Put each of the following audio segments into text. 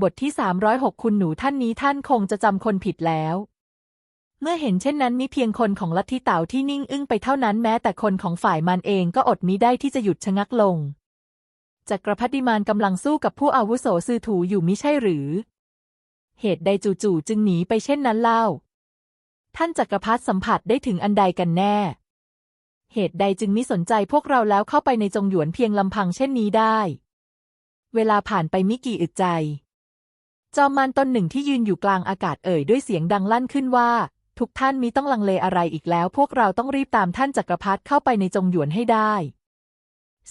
บทที่ 306 คุณหนูท่านนี้ท่านคงจะจำคนผิดแล้ว เมื่อเห็นเช่นนั้นมีเพียงคนของลัทธิเต่าที่นิ่งอึ้งไปเท่านั้นแม้แต่คนของฝ่ายมันเองก็อดมิได้ที่จะหยุดชะงักลง จักรพรรดิมานกำลังสู้กับผู้อาวุโสซือถูอยู่มิใช่หรือ เหตุใดจู่ๆจึงหนีไปเช่นนั้นเล่า ท่านจักรพรรดิสัมผัสได้ถึงอันใดกันแน่ เหตุใดจึงมิสนใจพวกเราแล้วเข้าไปในจงหยวนเพียงลำพังเช่นนี้ได้ เวลาผ่านไปมิกี่อึดใจ จอมมารตนหนึ่งที่ยืนอยู่กลางอากาศเอ่ยด้วยเสียงดังลั่นขึ้นว่า ทุกท่านมีต้องลังเลอะไรอีกแล้ว พวกเราต้องรีบตามท่านจักรพรรดิเข้าไปในจงหยวนให้ได้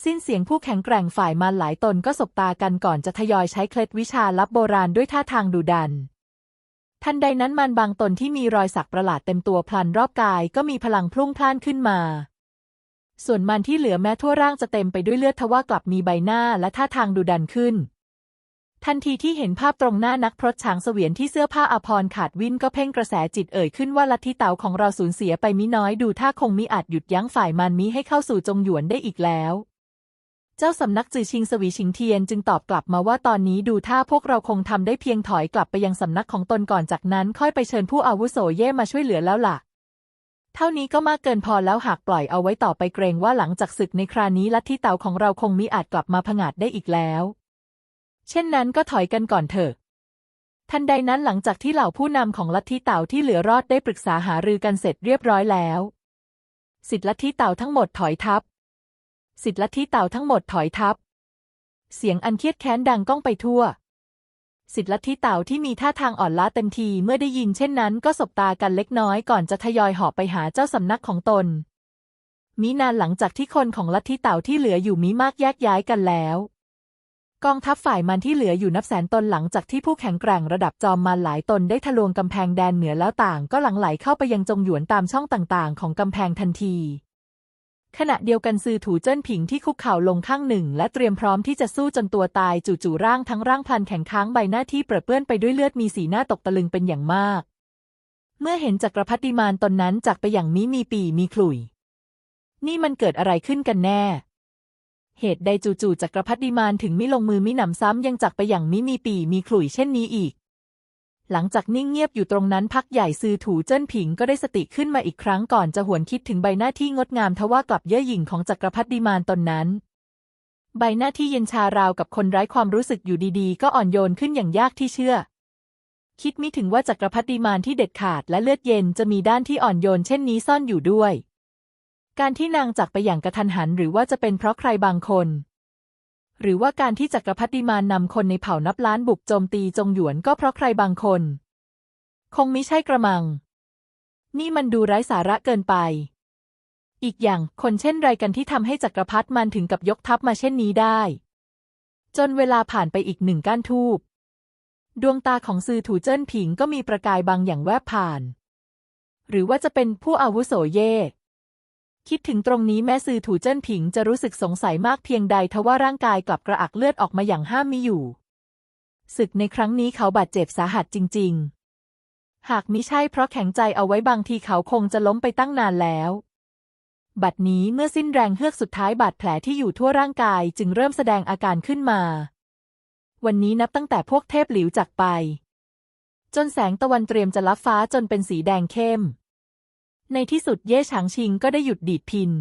สิ้นเสียงผู้แข็งแกร่งฝ่ายมารหลายตนก็สบตากันก่อนจะทยอยใช้เคล็ดวิชาลับโบราณด้วยท่าทางดุดันทันใดนั้นมันบางตนที่มีรอยสักประหลาดเต็มตัวพลันรอบกายก็มีพลังพลุ่งพล่านขึ้นมา ส่วนมันที่เหลือแม้ทั่วร่างจะเต็มไปด้วยเลือดทว่ากลับมีใบหน้าและท่าทางดุดันขึ้น ทันทีที่เห็นภาพตรงหน้านักพรตช้างเสวียนที่เสื้อผ้าอภรขาดวินก็เพ่งกระแสจิตเอ่ยขึ้นว่าลัทธิเต๋าของเราสูญเสียไปมิน้อยดูท่าคงมิอาจหยุดยั้งฝ่ายมันมิให้เข้าสู่จงหยวนได้อีกแล้ว เจ้าสำนักจือชิงสวีชิงเทียนจึงตอบกลับมาว่าตอนนี้ดูท่าพวกเราคงทำได้เพียงถอยกลับไปยังสำนักของตนก่อนจากนั้นค่อยไปเชิญผู้อาวุโสเย่มาช่วยเหลือแล้วล่ะ เท่านี้ก็มากเกินพอแล้วหากปล่อยเอาไว้ต่อไปเกรงว่าหลังจากศึกในครานี้ลัทธิเต๋าของเราคงมิอาจกลับมาผงาดได้อีกแล้ว เช่นนั้นก็ถอยกันก่อนเถอะ ทันใดนั้นหลังจากที่เหล่าผู้นำของลัทธิเต่าที่เหลือรอดได้ปรึกษาหารือกันเสร็จเรียบร้อยแล้วสิทธิลัทธิเต่าทั้งหมดถอยทัพสิทธิลัทธิเต่าทั้งหมดถอยทัพเสียงอันเครียดแค้นดังก้องไปทั่วสิทธิลัทธิเต่าที่มีท่าทางอ่อนล้าเต็มทีเมื่อได้ยินเช่นนั้นก็สบตากันเล็กน้อยก่อนจะทยอยหอบไปหาเจ้าสำนักของตนมินานหลังจากที่คนของลัทธิเต่าที่เหลืออยู่มิมากแยกย้ายกันแล้ว กองทัพฝ่ายมันที่เหลืออยู่นับแสนตนหลังจากที่ผู้แข็งแกร่งระดับจอมมันหลายตนได้ทะลวงกำแพงแดนเหนือแล้วต่าง ก็หลั่งไหลเข้าไปยังจงหยวนตามช่องต่างๆ ของกำแพงทันที ขณะเดียวกันซือถูเจิ้นผิงที่คุกเข่าลงข้างหนึ่ง และเตรียมพร้อมที่จะสู้จนตัวตายจู่ๆร่างทั้งร่างพันแข็งค้างใบหน้าที่เปรอะเปื้อนไปด้วยเลือดมีสีหน้าตกตะลึงเป็นอย่างมาก เมื่อเห็นจักรพรรดิมานตนนั้นจากไปอย่างมิมีปีมีขลุ่ย นี่มันเกิดอะไรขึ้นกันแน่ เหตุใดจู่ๆจักรพรรดิมานถึงไมิลงมือมิหนำซ้ำยังจักไปอย่างมิมีปีมีขลุ่ยเช่นนี้อีก หลังจากนิ่งเงียบอยู่ตรงนั้นพักใหญ่ซือถูเจิ้นผิงก็ได้สติขึ้นมาอีกครั้งก่อนจะหวนคิดถึงใบหน้าที่งดงามทว่ากลับเย่อหยิ่งของจักรพรรดิมานตนนั้น ใบหน้าที่เย็นชาราวกับคนไร้ความรู้สึกอยู่ดีๆ ก็อ่อนโยนขึ้นอย่างยากที่เชื่อ คิดมิถึงว่าจักรพรรดิมานที่เด็ดขาดและเลือดเย็นจะมีด้านที่อ่อนโยนเช่นนี้ซ่อนอยู่ด้วย การที่นางจากไปอย่างกระทันหัน หรือว่าจะเป็นเพราะใครบางคน หรือว่าการที่จักรพรรดิมานนำคนในเผ่านับล้านบุกโจมตีจงหยวนก็เพราะใครบางคน คงมิใช่กระมัง นี่มันดูไร้สาระเกินไป อีกอย่างคนเช่นไรกันที่ทำให้จักรพรรดิมันถึงกับยกทัพมาเช่นนี้ได้ จนเวลาผ่านไปอีกหนึ่งก้านทูบดวงตาของซือถูเจิ้นผิงก็มีประกายบางอย่างแวบผ่าน หรือว่าจะเป็นผู้อาวุโสเย่ คิดถึงตรงนี้แม่ซือถูเจิ้นผิงจะรู้สึกสงสัยมากเพียงใดทว่าร่างกายกลับกระอักเลือดออกมาอย่างห้ามมิอยู่ศึกในครั้งนี้เขาบาดเจ็บสาหัสจริง ๆ หากมิใช่เพราะแข็งใจเอาไว้บางทีเขาคงจะล้มไปตั้งนานแล้ว บัดนี้เมื่อสิ้นแรงเฮือกสุดท้ายบาดแผลที่อยู่ทั่วร่างกายจึงเริ่มแสดงอาการขึ้นมา วันนี้นับตั้งแต่พวกเทพหลิวจากไป จนแสงตะวันเตรียมจะลับฟ้าจนเป็นสีแดงเข้ม ในที่สุดเย่ฉางชิงก็ได้หยุดดีดพิน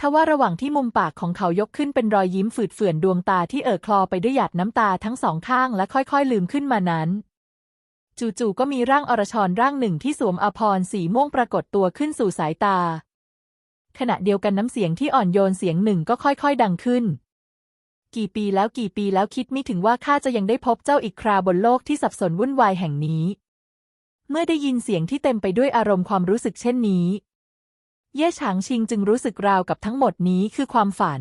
ทว่าระหว่างที่มุมปากของเขายกขึ้นเป็นรอยยิ้มฝืดเฝื่อนดวงตาที่เอ่อคลอไปด้วยหยาดน้ำตาทั้งสองข้างและค่อยๆลืมขึ้นมานั้น จู่ๆก็มีร่างอรชรร่างหนึ่งที่สวมอภรณ์สีม่วงปรากฏตัวขึ้นสู่สายตา ขณะเดียวกันน้ำเสียงที่อ่อนโยนเสียงหนึ่งก็ค่อยๆดังขึ้น กี่ปีแล้วกี่ปีแล้วคิดไม่ถึงว่าข้าจะยังได้พบเจ้าอีกคราบนโลกที่สับสนวุ่นวายแห่งนี้ เมื่อได้ยินเสียงที่เต็มไปด้วยอารมณ์ความรู้สึกเช่นนี้ เย่ฉางชิงจึงรู้สึกราวกับทั้งหมดนี้คือความฝัน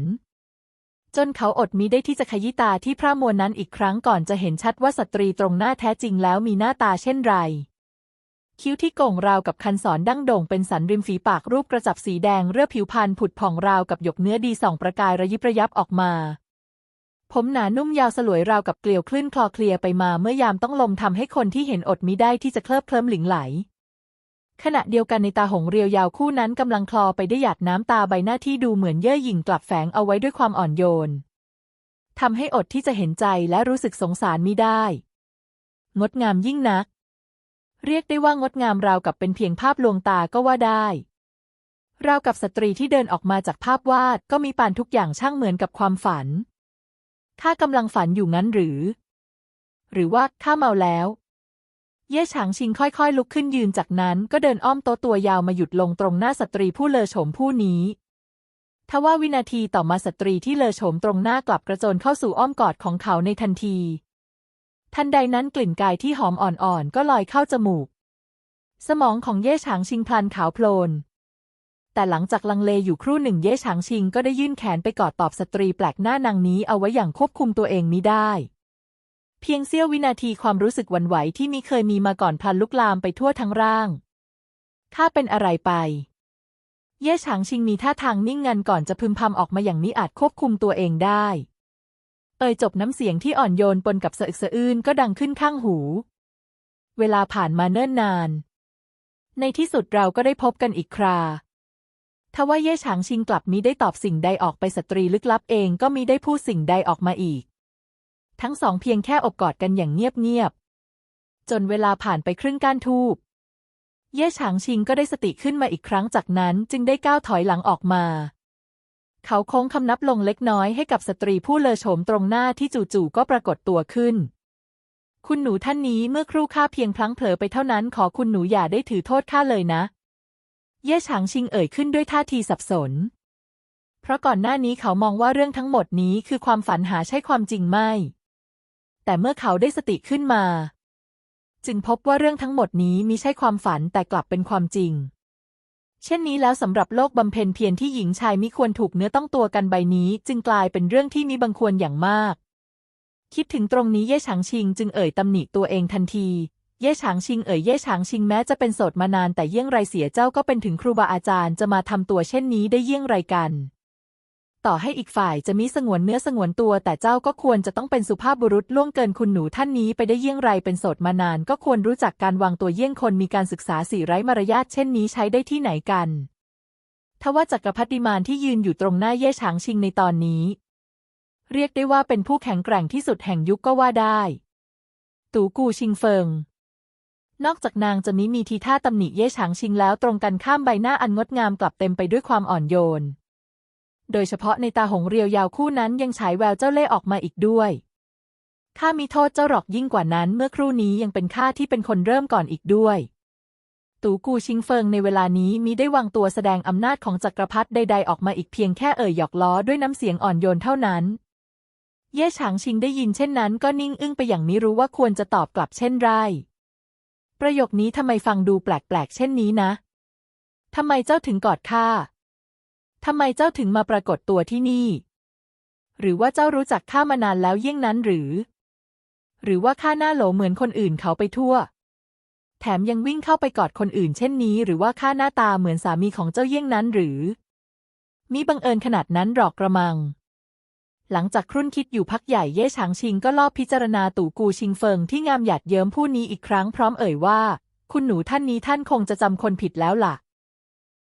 จนเขาอดมิได้ที่จะขยี้ตาที่พระมวลนั้นอีกครั้งก่อนจะเห็นชัดว่าสตรีตรงหน้าแท้จริงแล้วมีหน้าตาเช่นไร คิ้วที่โก่งราวกับคันศรดั้งโด่งเป็นสันริมฝีปากรูปกระจับสีแดงเรือผิวพรรณผุดผ่องราวกับหยกเนื้อดีส่องประกายระยิบระยับออกมา ผมหนานุ่มยาวสลวยราวกับเกลียวคลื่นคลอเคลียไปมาเมื่อยามต้องลมทำให้คนที่เห็นอดมิได้ที่จะเคลิบเคลิ้มหลิงไหล ขณะเดียวกันในตาหงเรียวยาวคู่นั้นกำลังคลอไปได้หยาดน้ำตาใบหน้าที่ดูเหมือนเย่อหยิ่งกลับแฝงเอาไว้ด้วยความอ่อนโยนทำให้อดที่จะเห็นใจและรู้สึกสงสารมิได้ งดงามยิ่งนัก เรียกได้ว่างดงามราวกับเป็นเพียงภาพลวงตาก็ว่าได้ราวกับสตรีที่เดินออกมาจากภาพวาดก็มีปานทุกอย่างช่างเหมือนกับความฝัน ข้ากำลังฝันอยู่งั้นหรือ หรือว่าข้าเมาแล้ว เย่ฉางชิงค่อยๆ ลุกขึ้นยืนจากนั้นก็เดินอ้อมโต๊ะตัวยาวมาหยุดลงตรงหน้าสตรีผู้เลอโฉมผู้นี้ทว่าวินาทีต่อมาสตรีที่เลอโฉมตรงหน้ากลับกระโจนเข้าสู่อ้อมกอดของเขาในทันที ทันใดนั้นกลิ่นกายที่หอมอ่อนๆ ก็ลอยเข้าจมูก สมองของเย่ฉางชิงพลันขาวโพลน แต่หลังจากลังเลอยู่ครู่หนึ่งเย่ฉางชิงก็ได้ยื่นแขนไปกอดตอบสตรีแปลกหน้านางนี้เอาไว้อย่างควบคุมตัวเองมิได้ เพียงเสี้ยววินาทีความรู้สึกวันไหวที่มิเคยมีมาก่อนพลันลุกลามไปทั่วทั้งร่างข้าเป็นอะไรไป เย่ฉางชิงมีท่าทางนิ่งงันก่อนจะพึมพำออกมาอย่างมิอาจควบคุมตัวเองได้ เอ่ยจบน้ำเสียงที่อ่อนโยนปนกับสะอึกสะอื้นก็ดังขึ้นข้างหู เวลาผ่านมาเนิ่นนาน ในที่สุดเราก็ได้พบกันอีกครา ทว่าเย่ฉางชิงกลับมิได้ตอบสิ่งใดออกไปสตรีลึกลับเองก็มิได้พูดสิ่งใดออกมาอีก ทั้งสองเพียงแค่อบกอดกันอย่างเงียบๆจนเวลาผ่านไปครึ่งก้านทูบเย่ฉางชิงก็ได้สติขึ้นมาอีกครั้งจากนั้นจึงได้ก้าวถอยหลังออกมา เขาโค้งคำนับลงเล็กน้อยให้กับสตรีผู้เลอโฉมตรงหน้าที่จู่ๆก็ปรากฏตัวขึ้น คุณหนูท่านนี้เมื่อครู่ข้าเพียงพลั้งเผลอไปเท่านั้นขอคุณหนูอย่าได้ถือโทษข้าเลยนะ เย่ฉางชิงเอ่ยขึ้นด้วยท่าทีสับสน เพราะก่อนหน้านี้เขามองว่าเรื่องทั้งหมดนี้คือความฝันหาใช่ความจริงไม่ แต่เมื่อเขาได้สติขึ้นมา จึงพบว่าเรื่องทั้งหมดนี้มิใช่ความฝันแต่กลับเป็นความจริง เช่นนี้แล้วสำหรับโลกบำเพ็ญเพียรที่หญิงชายมิควรถูกเนื้อต้องตัวกันใบนี้ จึงกลายเป็นเรื่องที่มิบังควรอย่างมาก คิดถึงตรงนี้เย่ฉางชิงจึงเอ่ยตำหนิตัวเองทันที เย่ฉางชิงเอ่ยเย่ฉางชิงแม้จะเป็นโสดมานานแต่เยี่ยงไรเสียเจ้าก็เป็นถึงครูบาอาจารย์จะมาทำตัวเช่นนี้ได้เยี่ยงไรกัน ต่อให้อีกฝ่ายจะมิสงวนเนื้อสงวนตัว แต่เจ้าก็ควรจะต้องเป็นสุภาพบุรุษล่วงเกินคุณหนูท่านนี้ไปได้เยี่ยงไรเป็นโสดมานาน ก็ควรรู้จักการวางตัวเยี่ยงคนมีการศึกษาสี่ไร้มารยาทเช่นนี้ใช้ได้ที่ไหนกันทว่าจักรพรรดิมานที่ยืนอยู่ตรงหน้าเย่ฉางชิงในตอนนี้ เรียกได้ว่าเป็นผู้แข็งแกร่งที่สุดแห่งยุคก็ว่าได้ ตูกูชิงเฟิง นอกจากนางจะมิมีทีท่าตำหนิเย่ฉางชิงแล้วตรงกันข้ามใบหน้าอันงดงามกลับเต็มไปด้วยความอ่อนโยน โดยเฉพาะในตาหงเรียวยาวคู่นั้นยังฉายแววเจ้าเล่ห์ออกมาอีกด้วยข้ามีโทษเจ้าหรอกยิ่งกว่านั้นเมื่อครู่นี้ยังเป็นข้าที่เป็นคนเริ่มก่อนอีกด้วย ตูกูชิงเฟิงในเวลานี้มิได้วางตัวแสดงอำนาจของจักรพรรดิใดๆออกมาอีกเพียงแค่เอ่ยหยอกล้อด้วยน้ำเสียงอ่อนโยนเท่านั้น เย่ฉางชิงได้ยินเช่นนั้นก็นิ่งอึ้งไปอย่างไม่รู้ว่าควรจะตอบกลับเช่นไร ประโยคนี้ทำไมฟังดูแปลกๆ เช่นนี้นะ ทำไมเจ้าถึงกอดข้า ทำไมเจ้าถึงมาปรากฏตัวที่นี่ หรือว่าเจ้ารู้จักข้ามานานแล้วเยี่ยงนั้นหรือ หรือว่าข้าหน้าโหลเหมือนคนอื่นเขาไปทั่ว แถมยังวิ่งเข้าไปกอดคนอื่นเช่นนี้ หรือว่าข้าหน้าตาเหมือนสามีของเจ้าเยี่ยงนั้นหรือ มิบังเอิญขนาดนั้นหรอกกระมัง หลังจากครุ่นคิดอยู่พักใหญ่เย่ฉางชิงก็ลอบพิจารณาตู่กูชิงเฟิงที่งามหยาดเยิ้มผู้นี้อีกครั้งพร้อมเอ่ยว่า คุณหนูท่านนี้ท่านคงจะจำคนผิดแล้วล่ะ